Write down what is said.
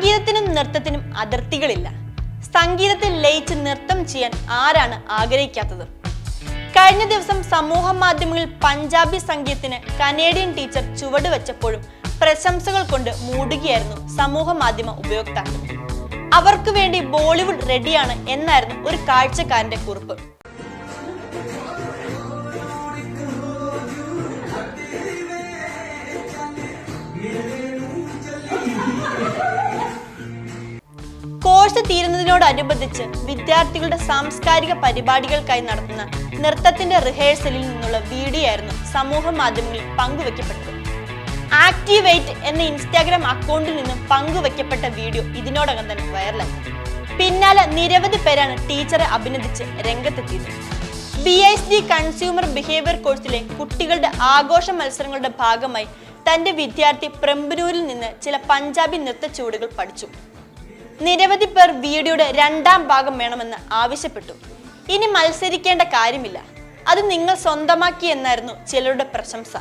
സംഗീതത്തിനും നൃത്തത്തിനും അതിർത്തികളില്ല. സംഗീതത്തിൽ ലയിച്ച് നൃത്തം ചെയ്യാൻ ആരാണ് ആഗ്രഹിക്കാത്തത്? കഴിഞ്ഞ ദിവസം സമൂഹ മാധ്യമങ്ങളിൽ പഞ്ചാബി സംഗീതത്തിന് കനേഡിയൻ ടീച്ചർ ചുവട് വെച്ചപ്പോഴും പ്രശംസകൾ കൊണ്ട് മൂടുകയായിരുന്നു സമൂഹ മാധ്യമ ഉപയോക്താക്കൾ. അവർക്ക് വേണ്ടി ബോളിവുഡ് റെഡിയാണ് എന്നായിരുന്നു ഒരു കാഴ്ചക്കാരന്റെ കുറിപ്പ്. കോഴ്സ് തീരുന്നതിനോടനുബന്ധിച്ച് വിദ്യാർത്ഥികളുടെ സാംസ്കാരിക പരിപാടികൾക്കായി നടത്തുന്ന നൃത്തത്തിന്റെ റിഹേഴ്സലിൽ നിന്നുള്ള വീഡിയോ ആയിരുന്നു സമൂഹ മാധ്യമങ്ങളിൽ പങ്കുവെക്കപ്പെട്ടത്. ആക്ടിവേറ്റ് എന്ന ഇൻസ്റ്റാഗ്രാം അക്കൗണ്ടിൽ നിന്നും പങ്കുവെക്കപ്പെട്ട വീഡിയോ ഇതിനോടകം തന്നെ വൈറലായി. പിന്നാലെ നിരവധി പേരാണ് ടീച്ചറെ അഭിനന്ദിച്ച് രംഗത്തെത്തിയത്. B S D consumer behaviour കോഴ്സിലെ കുട്ടികളുടെ ആഘോഷ മത്സരങ്ങളുടെ ഭാഗമായി തന്റെ വിദ്യാർത്ഥി പ്രംബനൂരിൽ നിന്ന് ചില പഞ്ചാബി നൃത്ത ചുവടുകൾ പഠിച്ചു. നിരവധി പേർ വീഡിയോയുടെ രണ്ടാം ഭാഗം വേണമെന്ന് ആവശ്യപ്പെട്ടു. ഇനി മത്സരിക്കേണ്ട കാര്യമില്ല. അത് നിങ്ങൾ സ്വന്തമാക്കി എന്നായിരുന്നു ചിലരുടെ പ്രശംസ.